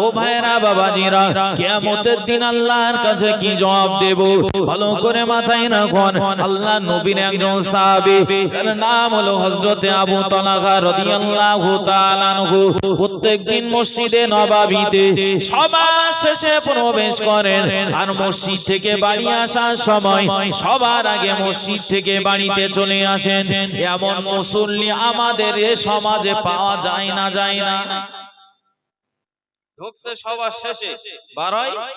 ও ভাইরা বাবাজিরা, কিয়ামতের দিন আল্লাহর কাছে কি জবাব দেব? ভালো করে মাথায় রাখুন। আল্লাহ নবীর একজন সাহাবী, যার নাম হলো হযরতে আবু তালহা রাদিয়াল্লাহু তাআলা আনহু। প্রত্যেকদিন মসজিদে নববীতে সবার শেষে প্রবেশ করেন। আর মসজিদ থেকে বাড়ি আসার সময় সবার আগে মসজিদ থেকে বাড়িতে চলে আসেন। এমন মুসল্লি আমাদের এ সমাজে পাওয়া যায় না যায় না। ঢুকছে সবার শেষে। বারোই? হয়।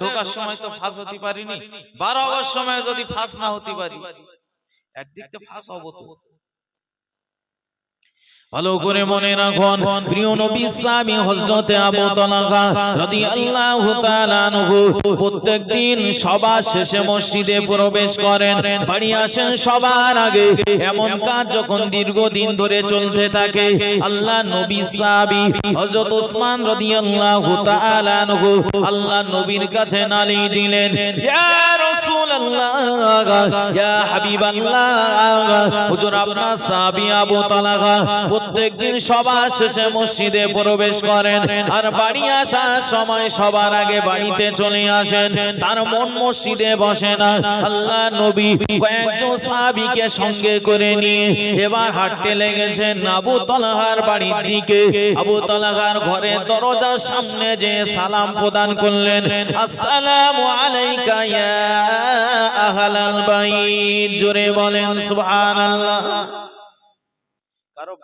ঢোকার সময় তো ফাঁস হতে পারিনি। বারো হওয়ার সময় যদি ফাঁস না হতে পারি। একদিক তো ফাঁস হব তো। ভালো করে মনে রাখুন প্রিয় নবী ইসলামী হযরতে আবু তালহা রাদিয়াল্লাহু তাআলা আনহু প্রত্যেকদিন সবার শেষে মসজিদে প্রবেশ করেন। বাড়ি আসেন সবার আগে। এমন কাজ যখন দীর্ঘদিন ধরে চলতে থাকে আল্লাহ নবী সাহাবী হযরত ওসমান রাদিয়াল্লাহু তাআলা আনহু আল্লাহ নবীর কাছে নালি দিলেন ইয়া রাসূলুল্লাহ ইয়া হাবিবাল্লাহ হুজুর আপনার সাহাবী আবু তালহা প্রত্যেকদিন সবার শেষে মসজিদে প্রবেশ করেন আর বাড়ি আসার সময় সবার আগে বাড়িতে চলে আসেন। তার মন মসজিদে বসে না। আল্লাহ নবী কয়েকজন সাহাবীকে সঙ্গে করে নিয়ে এবার হাঁটতে লেগেছেন আবু তালহার বাড়ির দিকে। আবু তালহার ঘরের দরজার সামনে যে সালাম প্রদান করলেন, আসসালামু আলাইকা ইয়া আহলাল বাইত। জোরে বলেন, সুবহানাল্লাহ।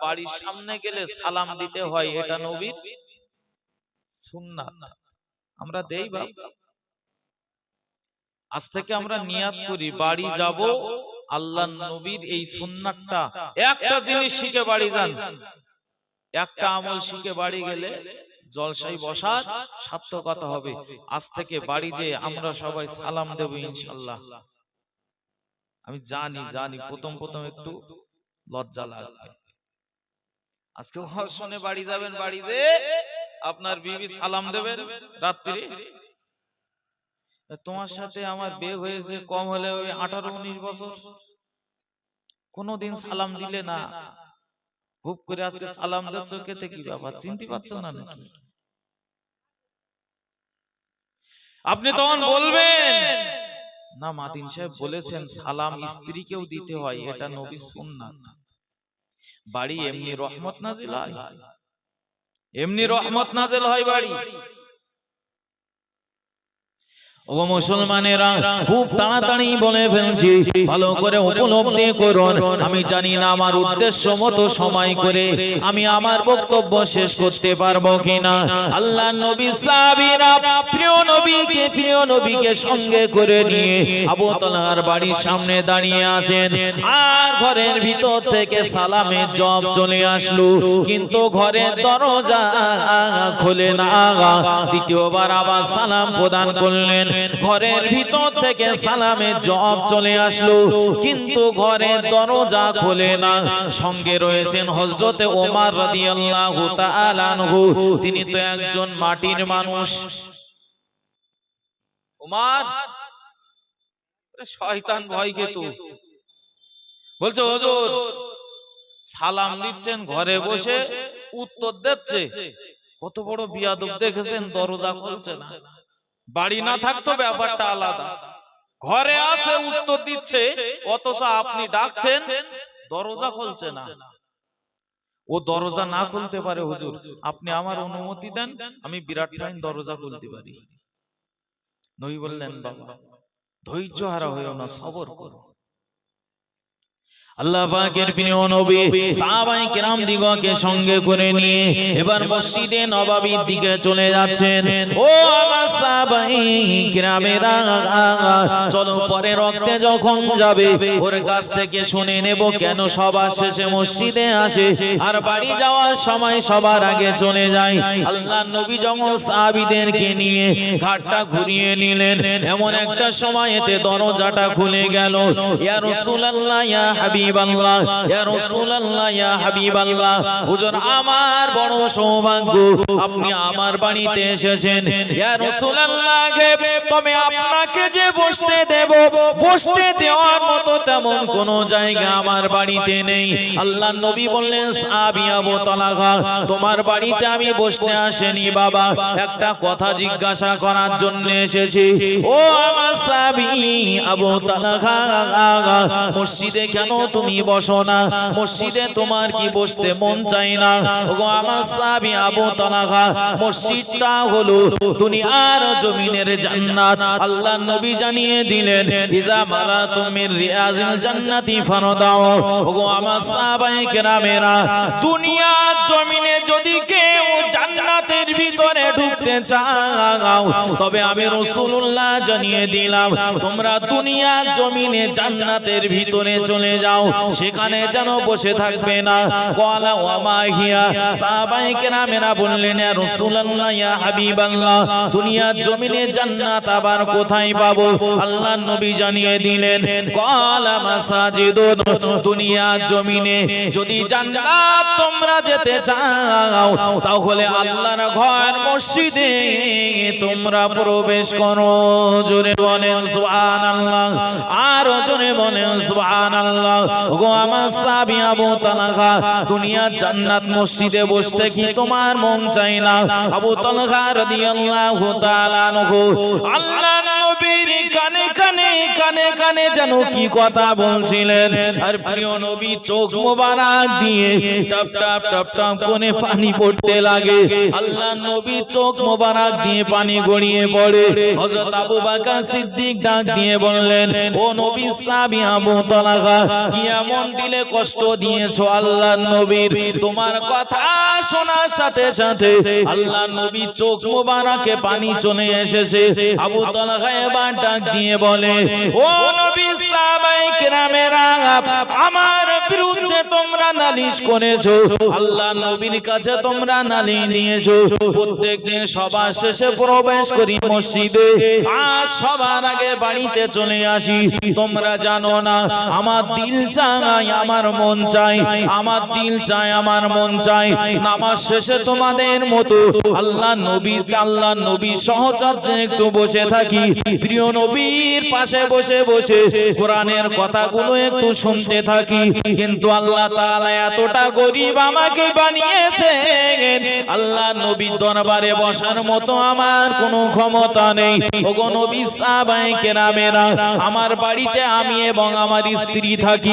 বাড়ির সামনে গেলে সালাম দিতে হয় এটা নবীর সুন্নাত। আমরা দেই বাপ। আজ থেকে আমরা নিয়াত করি বাড়ি যাব আল্লাহ নবীর এই সুন্নাতটা একটা জিনিস শিখে বাড়ি যান। একটা আমল শিখে বাড়ি গেলে জলসাই বসার সার্থকতা হবে? আজ থেকে বাড়ি যে আমরা সবাই সালাম দেব ইনশাল্লাহ। আমি জানি জানি প্রথম প্রথম একটু লজ্জা লাগবে। আজকে শুনে বাড়ি যাবেন বাড়িতে আপনার বিবি সালাম দেবেন রাত্রি। তোমার সাথে আমার বিয়ে হয়েছে কম হলে ওই আঠারো উনিশ বছর। কোনদিন সালাম দিলে না। হুপ করে আজকে সালাম দিচ্ছ কেতে কি ব্যাপার চিনতে পারছ না নাকি? আপনি তখন বলবেন না মাতিন সাহেব বলেছেন সালাম স্ত্রীকেও দিতে হয় এটা নবী সুন্নাত। বাড়ি এমনি রহমত নাজিল হয়। এমনি রহমত নাজিল হয় বাড়ি। ও মুসলমানেরা খুব তাড়াতাড়ি বলে ফেলছি ভালো করে উপলব্ধি করুন। আমি জানি না আমার উদ্দেশ্য মতো সময় করে আমি আমার বক্তব্য শেষ করতে পারব কিনা? আল্লাহ নবী সাহাবীরা প্রিয় নবীকে প্রিয় নবীকে সঙ্গে করে নিয়ে আবু তালহার বাড়ির সামনে দাঁড়িয়ে আছেন আর ঘরের ভিতর থেকে সালামের জব চলে আসলো। কিন্তু ঘরের দরজা খুলে না। দ্বিতীয়বার আবার সালাম প্রদান করলেন ঘরের ভিতর থেকে সালামের জব চলে আসলো। কিন্তু ঘরের দরজা খোলে না। সঙ্গে রয়েছেন হযরতে ওমর আনহু। তিনি তো একজন মাটির মানুষ। শয়তান ভয় বলছে, হুজুর, সালাম দিচ্ছেন ঘরে বসে, উত্তর দিচ্ছে। কত বড় বিয়াদব দেখেছেন, দরজা খুলছে না। বাড়ি না থাকতো ব্যাপারটা আলাদা। ঘরে আসে উত্তর দিচ্ছে অথচ আপনি ডাকছেন দরজা খুলছে না। ও দরজা না খুলতে পারে হুজুর আপনি আমার অনুমতি দেন আমি বিরাট লাইন দরজা খুলতে পারি। নই বললেন বাবা ধৈর্য হারা হইও না সবর করো। আল্লাহ পাকের প্রিয় নবী, সাহাবায়ে কেরাম দিগকে সঙ্গে করে নিয়ে এবার মসজিদে নববীর দিকে চলে যাচ্ছেন। ও আমার সাহাবায়ে কেরামেরা, চলো পরে রক্তে যখন যাবে। ওর কাছ থেকে শুনে নেব কেন সবার শেষে মসজিদে আসে। আর বাড়ি যাওয়ার সময় সবার আগে চলে যায়। আল্লাহ নবী যখন সাহাবীদেরকে নিয়ে ঘাটটা ঘুরিয়ে নিলেন, এমন একটা সময় এতে দরজাটা খুলে গেল। ইয়া রাসূলুল্লাহ, ইয়া হাবিব হাবিবাল্লাহ, ইয়া রাসূলুল্লাহ, ইয়া হাবিবাল্লাহ। হুজুর, আমার বড় সৌভাগ্য, আপনি আমার বাড়িতে এসেছেন। ইয়া রাসূলুল্লাহ তবে আপনাকে যে বসতে দেব, বসতে দেওয়ার মতো তেমন কোন জায়গা আমার বাড়িতে নেই। আল্লাহ নবী বললেন সাহাবী আবু তালহা, তোমার বাড়িতে আমি বসতে আসেনি বাবা। একটা কথা জিজ্ঞাসা করার জন্য এসেছি। ও আমার সাহাবী আবু তালহা, মসজিদে কেন তুমি বসো না। মসজিদে তোমার কি বসতে মন চাই না? ওগো আমার সাহাবী আবু তালহা মসজিদটা হলো দুনিয়ার জমিনের জান্নাত। আল্লাহ নবী জানিয়ে দিলেন ইজা মারা তুমি রিয়াজিল জান্নাতি ফারদাও ওগো আমার সাহাবায়ে কেরামেরা দুনিয়ার জমিনে যদি কেউ জান্নাতের ভিতরে ঢুকতে চাও তবে আমি রাসূলুল্লাহ জানিয়ে দিলাম তোমরা দুনিয়ার জমিনে জান্নাতের ভিতরে চলে যাও সেখানে যেন বসে থাকবে না। কলা বললেন হাবিবাল্লাহ, দুনিয়ার জমিনে জান্নাত আবার কোথায় পাবো? আল্লাহ নবী জানিয়ে দিলেন কলা দুনিয়ার জমিনে যদি জান্নাত তোমরা যেতে চাও, তাহলে আল্লাহর ঘর মসজিদে তোমরা প্রবেশ করো। জোরে বলেন সুবহানাল্লাহ, আর জোরে বলেন সুবহানাল্লাহ। গো আমার সাহাবী আবু তালহা, দুনিয়ার জান্নাত মসজিদে বসতে কি তোমার মন চাই না? আবু তালহা রাদিয়াল্লাহু তাআলা আনহু, আল্লাহ নবীর কানে কানে কানে কানে যেন কি কথা বলছিলেন? আর প্রিয় নবী চোখ মোবারক দিয়ে টপ টপ টপ টপ করে পানি পড়তে লাগে। আল্লাহ নবী চোখ মোবারক দিয়ে পানি গড়িয়ে পড়ে। হযরত আবু বকর সিদ্দিক ডাক দিয়ে বললেন, ও নবী সাহাবী আবু তালহা, কি এমন দিলে কষ্ট দিয়েছ আল্লাহ নবীর। তোমার কথা শোনার সাথে সাথে আল্লাহ নবী চোখ মোবারকে পানি চলে এসেছে। আবু তালহা এবার ডাক দিয়ে বলে, ও নবী সাহাবায়ে কেরামেরা, আমার বিরুদ্ধে তোমরা নালিশ করেছ। আল্লাহ নবীর কাছে তোমরা নালিশ নিয়েছো। প্রত্যেকদিন সবার শেষে প্রবেশ করি মসজিদে, আর সবার আগে বাড়িতে চলে আসি। তোমরা জানো না, আমার দিল চাই আমার মন চাই, আমার দিল চাই, আমার মন চাই। নামাজ শেষে তোমাদের মতো আল্লাহ নবী আল্লাহ নবী সহচর্যে একটু বসে থাকি। প্রিয় নবীর পাশে বসে বসে কোরআনের কথাগুলো একটু শুনতে থাকি। কিন্তু আল্লাহ তাআলা এতটা গরিব আমাকে বানিয়েছে আল্লাহ নবীর দরবারে বসার মতো আমার কোনো ক্ষমতা নেই। ওগো নবী সাহাবায়ে কেরামেরা, আমার বাড়িতে আমি এবং আমার স্ত্রী থাকি।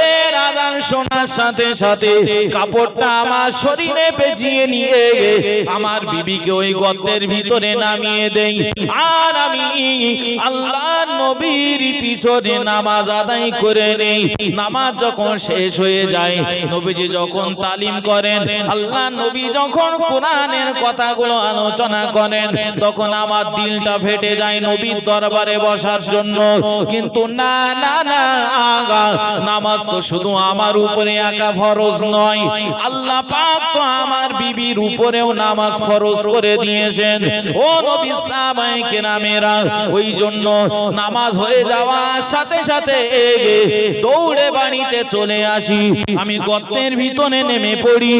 বেলালের আজান শোনার সাথে সাথে কাপড়টা আমার শরীরে পেঁচিয়ে নিয়ে আমার বিবিকে ওই গর্তের ভিতরে নামিয়ে দেই। আর আমি আল্লাহ নবীর পিছনে নামাজ আদায় করে নেই। নামাজ যখন শেষ হয়ে যায়, নবীজি যখন তালিম করেন, আল্লাহ নবী যখন কোরআনের কথাগুলো আলোচনা করেন, তখন আমার দিলটা ফেটে যায় নবীর দরবারে বসার জন্য। কিন্তু না না না নামাজ তো শুধু আমার উপরে একা ফরজ নয়, আল্লাহ পাক তো আমার বিবির উপরেও নামাজ ফরজ করে দিয়েছেন। ও নবী সাহাবায়ে কেরামেরা ওই জন্য নামাজ হয়ে যাওয়ার সাথে সাথে দৌড়ে বাড়িতে চলে আসি। আমি গর্তের ভিতরে নেমে পড়ি,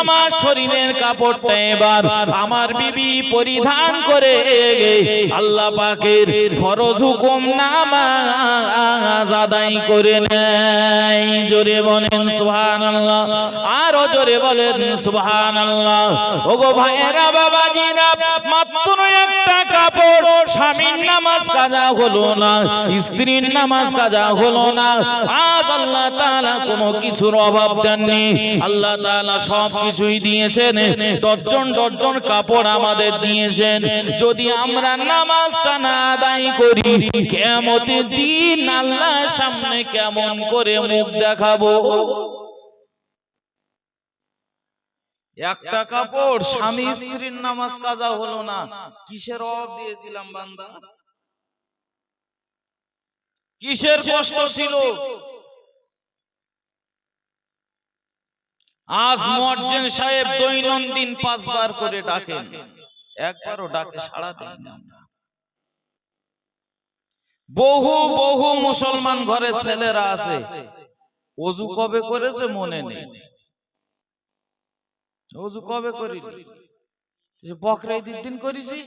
আমার শরীরের কাপড়টা এবার আমার বিবি পরিধান করে আল্লাহ পাকের ফরজ হুকুম নামাজ আদায় করে নেয়। জোরে বলেন সুবহানাল্লাহ। আরও জোরে বলেন সুবহানাল্লাহ। ওগো ভাইয়েরা বাবাজিরা মাত্র একটা কাপড়, স্বামীর নামাজ কাজা হলো না, স্ত্রীর নামাজ কাজা হলো না। আজ আল্লাহ কোনো কিছুর অভাব দেননি। আল্লাহ সব কিছুই দিয়েছেন। কাপড় আমাদের দিয়েছেন। যদি আমরা নামাজটা না আদায় করি কেমতের দিন আল্লাহর সামনে কেমন করে মুখ দেখাবো? একটা কাপড় স্বামী স্ত্রীর নামাজ কাজা হলো না। কিসের অভাব দিয়েছিলাম বান্দা? কিসের কষ্ট ছিল? আজ মর্জেন সাহেব দৈনন্দিন পাঁচবার করে ডাকেন। একবারও ডাকে সাড়া দেন বহু বহু মুসলমান ঘরে ছেলেরা আছে। অজু কবে করেছে মনে নেই। অজু কবে করি বকরা ঈদের দিন করেছি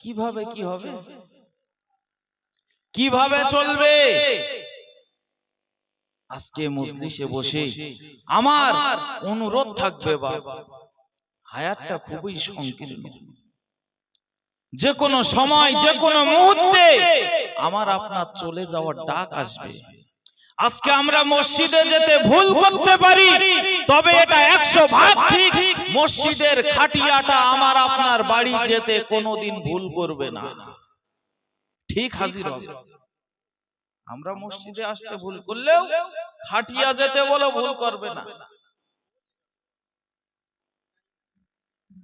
কীভাবে কি হবে? কীভাবে চলবে? আজকে মজলিসে বসে আমার অনুরোধ থাকবে বাবা হায়াতটা খুবই সংকীর্ণ। যে কোনো সময় যে কোনো মুহূর্তে আমার আপনার চলে যাওয়ার ডাক আসবে। আজকে আমরা মসজিদে যেতে ভুল করতে পারি তবে এটা একশো ভাগ ঠিক। মসজিদের খাটিয়াটা আমার আপনার বাড়ি যেতে কোনোদিন ভুল করবে না। ঠিক হাজির হবে। আমরা মসজিদে আসতে ভুল করলেও খাটিয়া যেতে বলে ভুল করবে না।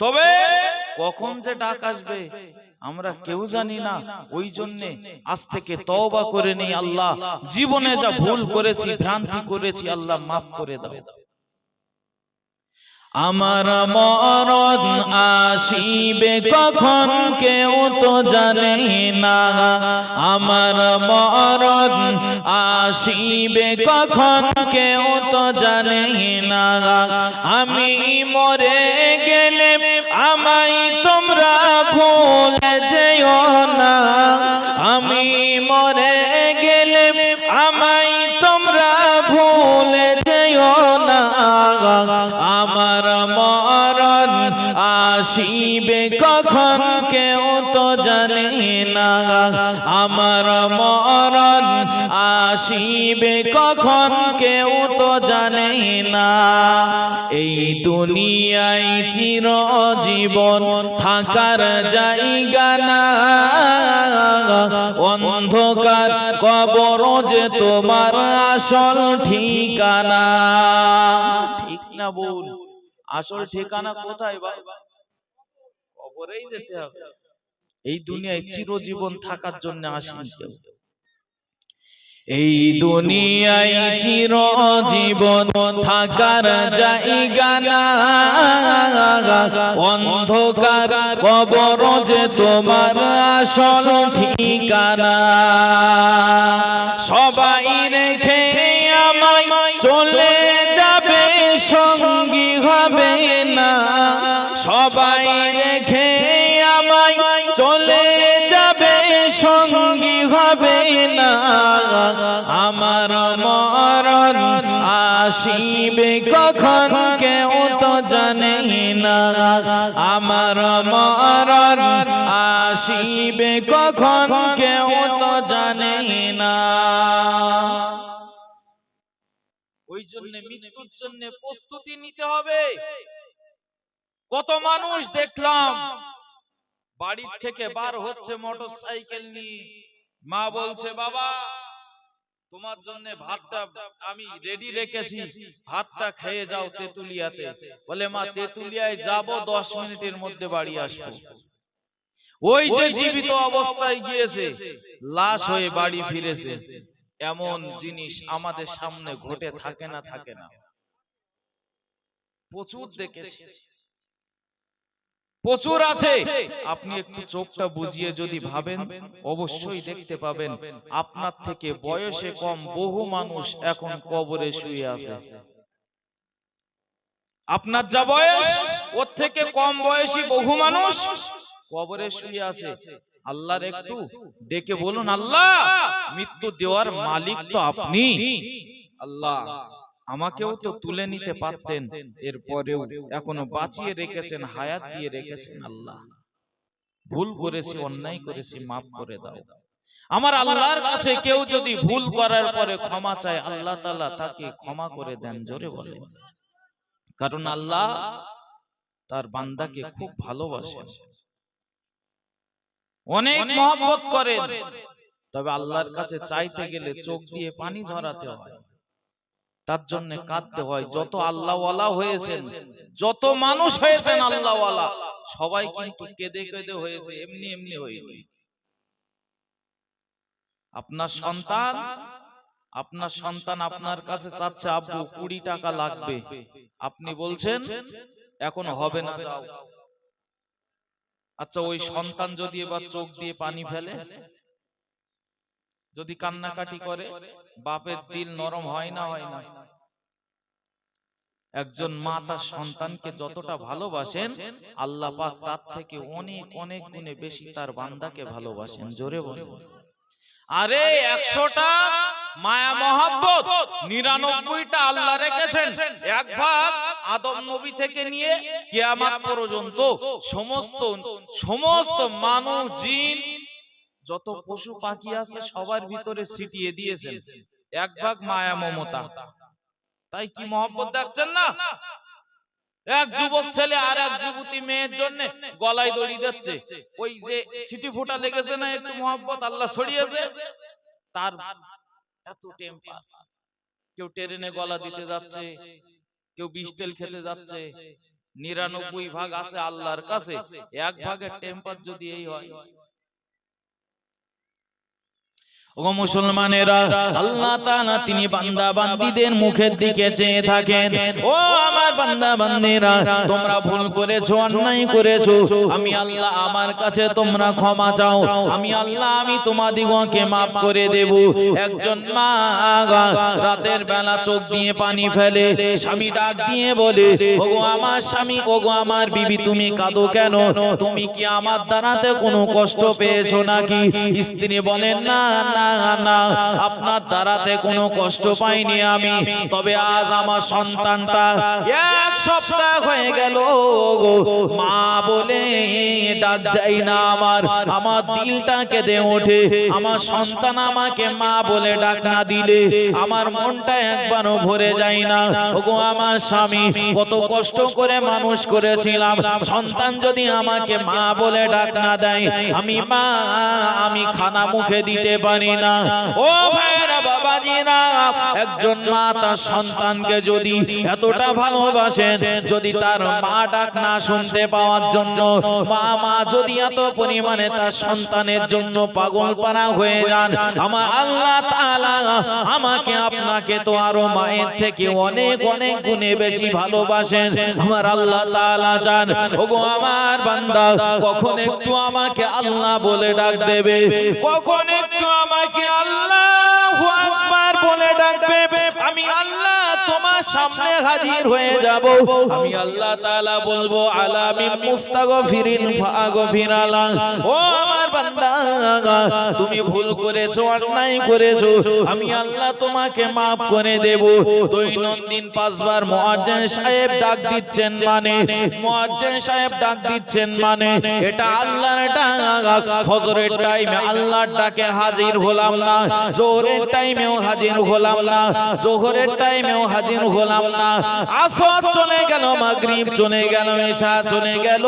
তবে কখন যে ডাক আসবে? আমরা কেউ জানি না। ওই জন্যে আজ থেকে তওবা করে নেই আল্লাহ। জীবনে যা ভুল করেছি ভ্রান্তি করেছি আল্লাহ মাফ করে দাও। আমার মরণ আসিবে কখন কেউ তো জানে না। আমার মরণ আসিবে কখন কেউ তো জানে না। আমি মরে গেলে আমায় ভুলে যেও না। আমি মরে গেলে আমায় তোমরা ভুলে যেও না। আমার মরণ আসিবে কখন কেউ তো জানে না। আমার আসিবে কখন কেউ তো জানে না। এই দুনিয়ায় চির জীবন থাকার জায়গা না। অন্ধকার কবর যে তোমার আসল ঠিকানা। ঠিক না বল আসল ঠিকানা কোথায় বাবা কবরেই যেতে হবে। এই দুনিয়ায় চিরজীবন থাকার জন্য আসেন কেউ। এই দুনিয়ায় চিরজীবন থাকার জায়গা না অন্ধকার কবর যে তোমার আসল ঠিকানা। সবাই রেখে আমায় চলে যাবে সঙ্গী হবে না। সবাই আমার মরণ আসিবে কখন? কেউ তো জানে না। আমার মরণ আসিবে কখন? কেউ তো জানে না। ওই জন্য মৃত্যুর জন্য প্রস্তুতি নিতে হবে। কত মানুষ দেখলাম বাড়ির থেকে বার হচ্ছে মোটর সাইকেল নিয়ে। মা বলছে, বাবা তোমার জন্য ভাতটা আমি রেডি রেখেছি। ভাতটা খেয়ে যাও তেতুলিয়াতে। বলে মা তেতুলিয়ায় যাব দশ মিনিটের মধ্যে বাড়ি আসব। ওই যে জীবিত অবস্থায় গিয়েছে লাশ হয়ে বাড়ি ফিরেছে। এমন জিনিস আমাদের সামনে ঘটে থাকে না থাকে না প্রচুর দেখেছি। প্রচুর আছে। আপনি একটু চোখটা বুঝিয়ে যদি ভাবেন অবশ্যই দেখতে পাবেন। আপনার থেকে বয়সে কম বহু মানুষ এখন কবরে শুয়ে আছে। আপনার যা বয়স ওর থেকে কম বয়সী বহু মানুষ কবরে শুয়ে আছে। আল্লাহর একটু ডেকে বলুন আল্লাহ মৃত্যু দেওয়ার মালিক তো আপনি। আল্লাহ। আমাকেও তো তুলে নিতে পারতেন। এরপরেও এখনও বাঁচিয়ে রেখেছেন হায়াত দিয়ে রেখেছেন আল্লাহ। ভুল করেছি অন্যায় করেছি মাফ করে দাও। আমার আল্লাহর কাছে কেউ যদি ভুল করার পরে ক্ষমা চায় আল্লাহ তাআলা তাকে ক্ষমা করে দেন জোরে বলে কারণ আল্লাহ তার বান্দাকে খুব ভালোবাসেন। অনেক মহব্বত করেন। তবে আল্লাহর কাছে চাইতে গেলে চোখ দিয়ে পানি ঝরাতে হয়। তার জন্য কাঁদতে হয় যত আল্লাহওয়ালা হয়েছেন যত মানুষ হয়েছেন আল্লাহওয়ালা সবাই কিন্তু কেঁদে কেঁদে হয়েছে এমনি এমনি হয়নি। আপনার সন্তান আপনার সন্তান আপনার কাছে চাচ্ছে আব্বু কুড়ি টাকা লাগবে। আপনি বলছেন এখন হবে না যাও। আচ্ছা ওই সন্তান যদি এবার চোখ দিয়ে পানি ফেলে যদি কান্নাকাটি করে বাপের দিল নরম হয় না হয় না একজন মা তার সন্তানকে যতটা ভালোবাসেন আল্লাহ পাক তার থেকে অনেক অনেক গুণে বেশি তার বান্দাকে ভালোবাসেন। জোরে বলেন। আরে একশোটা মায়া মহাব্বত নিরানব্বইটা আল্লাহ রেখেছেন। এক ভাগ আদম নবী থেকে নিয়ে কিয়ামাত পর্যন্ত সমস্ত সমস্ত মানুষ জিন যত পশু পাখি আছে সবার ভিতরে ছিটিয়ে দিয়েছেন। এক ভাগ মায়া মমতা। তাই কি মহব্বত দেখছেন না? এক যুবক ছেলে আর এক যুবতী মেয়ের জন্য গলায় দড়ি যাচ্ছে। ওই যে সিটি ফোটা লেগেছে না একটু মহব্বত? আল্লাহ ছড়িয়েছে তার এত টেম্পার। কেউ ট্রেনে গলা দিতে যাচ্ছে। কেউ বিষ তেল খেতে যাচ্ছে। নিরানব্বই ভাগ আছে আল্লাহর কাছে। এক ভাগের টেম্পার যদি এই হয়। ও মুসলমানেরা, আল্লাহ তাআলা তিনি বান্দা বান্দীদের মুখের দিকে চেয়ে থাকেন। ও আমার বান্দা বান্দীরা তোমরা ভুল করেছ, অন্যায় করেছ। আমি আল্লাহ আমার কাছে তোমরা ক্ষমা চাও। আমি আল্লাহ, আমি maaf করে দেব। একজন মা রাতের বেলা চোখ দিয়ে পানি ফেলে, স্বামী ডাক দিয়ে বলে, ওগো আমার স্বামী, ওগো আমার বিবি, তুমি কাঁদো কেন? তুমি কি আমার দ্বারাতে কোনো কষ্ট পেয়েছ নাকি? স্ত্রী বলেন না আপনার দ্বারাতে কোনো কষ্ট পাইনি আমি। তবে আজ আমার সন্তানটা এক সপ্তাহ হয়ে গেল। মা বলে, ডাক দেয় না আমার। আমার দিলটা কেঁদে ওঠে। আমার সন্তান আমাকে মা বলে ডাক না দিলে। আমার মনটা একবারও ভরে যায় না। ওগো, আমার স্বামী, কত কষ্ট করে মানুষ করেছিলাম। সন্তান যদি আমাকে মা বলে ডাক না দেয়, আমি মা, আমি খানা মুখে দিতে পারি না। ও ভাইরা বাবাজিরা একজন মা তার সন্তানকে যদি এতটা ভালোবাসেন, যদি তার মা ডাক না শুনতে পাওয়ার জন্য, মা মা যদি এত পরিমাণে তার সন্তানের জন্য পাগল পারা হয়ে যান, আমার আল্লাহ তাআলা আমাকে, আপনাকে তো আরও মায়ের থেকে অনেক অনেক গুণে বেশি ভালোবাসেন। আমার আল্লাহ তাআলা জান ওগো আমার বান্দা, কখন একটু আমাকে আল্লাহ বলে ডাক দেবে? কখন একটু আমাকে আমি আল্লাহ তোমার সামনে হাজির হয়ে যাব। আমি আল্লাহ তাআলা বলব মুস্তাগফিরিন ফাগফিরালা। ও আমার বান্দা, তুমি ভুল করেছ, অন্যায় করেছ। আমি আল্লাহ তোমাকে maaf করে দেব। দৈনন্দিন পাঁচবার মুয়াজ্জিন সাহেব ডাক দিচ্ছেন মানে মুয়াজ্জিন সাহেব ডাক দিচ্ছেন মানে এটা আল্লাহর ফজরের টাইমে আল্লাহর ডাকে হাজির হলাম না, জোহরের টাইমেও হাজির হলাম না, জোহরের টাইমেও হাজির হলাম না। আসর চলে গেল, মাগরিব চলে গেল, এশা চলে গেল।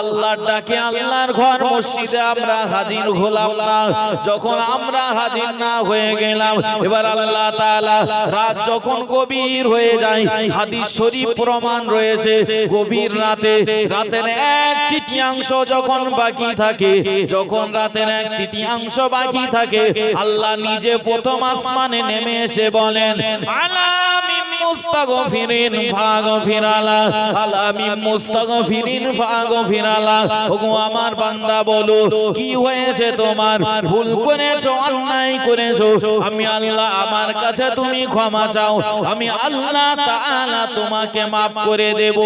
আল্লাহর ডাকে, আল্লাহর ঘর মসজিদে আমরা হাজির হলাম না। যখন আমরা হাজির না হয়ে গেলাম, এবার আল্লাহ তাআলা রাত যখন গভীর হয়ে যায়, হাদিস শরীফ প্রমাণ রয়েছে, গভীর রাতে, রাতের এক তৃতীয়াংশ যখন বাকি থাকে, যখন রাতের এক তৃতীয়াংশ বাকি থাকে, আল্লাহ নিজে প্রথম আসমানে নেমে এসে বলেন আলামিন আমি তোমাকে maaf করে দেব।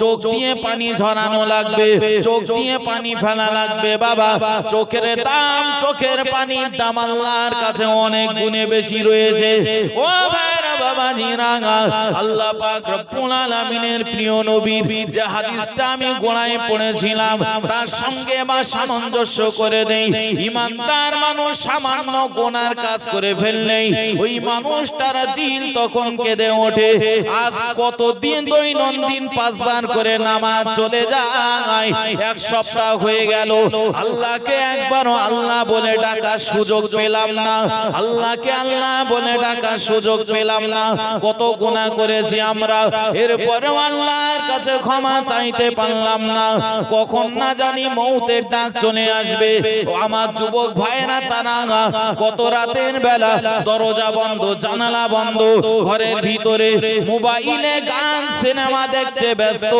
চোখ দিয়ে পানি ঝরানো লাগবে, চোখ দিয়ে পানি ফেলা লাগবে, বাবা। চোখের দাম, চোখের পানির দাম আল্লাহর কাছে অনেক গুণে বেশি রয়েছে। ও ভাইরা মানুষটার দিল তখন কেঁদে ওঠে। আজ কত দিন দৈনন্দিন পাঁচবার করে নামাজ চলে যায়, এক সপ্তাহ হয়ে গেল। আল্লাহকে একবারও আল্লাহ বলে ডাকার সুযোগ পেলাম না। আল্লাহকে আল্লাহ বলে ডাকার সুযোগ পেলাম না কত গুনাহ করেছি আমরা। এরপরেও আল্লাহর কাছে ক্ষমা চাইতে পারলাম না। কখন না জানি মৌতের ডাক চলে আসবে। আমার যুবক ভাইরা তারা কত রাতের বেলা দরজা বন্ধ, জানালা বন্ধ, ঘরের ভিতরে মোবাইলে গান, সিনেমা দেখতে ব্যস্ত।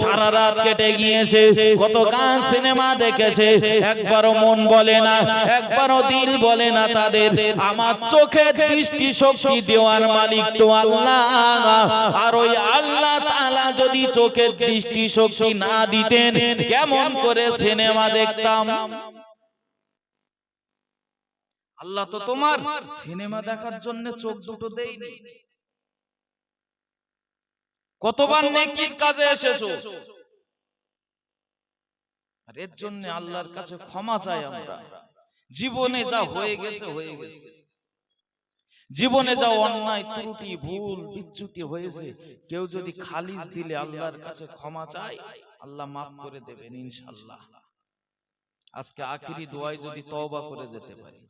সারা রাত কেটে গিয়েছে, কত গান, সিনেমা দেখেছে। একবারও মন বলে না, একবারও দিল বলে না তাদের। আমার চোখে দৃষ্টি শক্তি দেওয়ার মালিক তো আল্লাহ। আর ওই আল্লাহ তাআলা যদি চোখের দৃষ্টি শক্তি না দিতেন কেমন করে সিনেমা দেখতাম? আল্লাহ তো তোমার। সিনেমা দেখার জন্য চোখ দুটো দেয়নি। কতবার নেকির কাজে এসেছ? আর এর জন্য আল্লাহর কাছে ক্ষমা চাই আমরা। জীবনে যা হয়ে গেছে হয়ে গেছে। জীবনে যা অন্যায় ত্রুটি ভুল বিচ্যুতি হয়েছে কেউ যদি খালিজ দিলে আল্লাহর কাছে ক্ষমা চায় আল্লাহ মাফ করে দেবেন ইনশাল্লাহ। আজকে আখিরি দোয়ায় যদি তওবা করে যেতে পারি।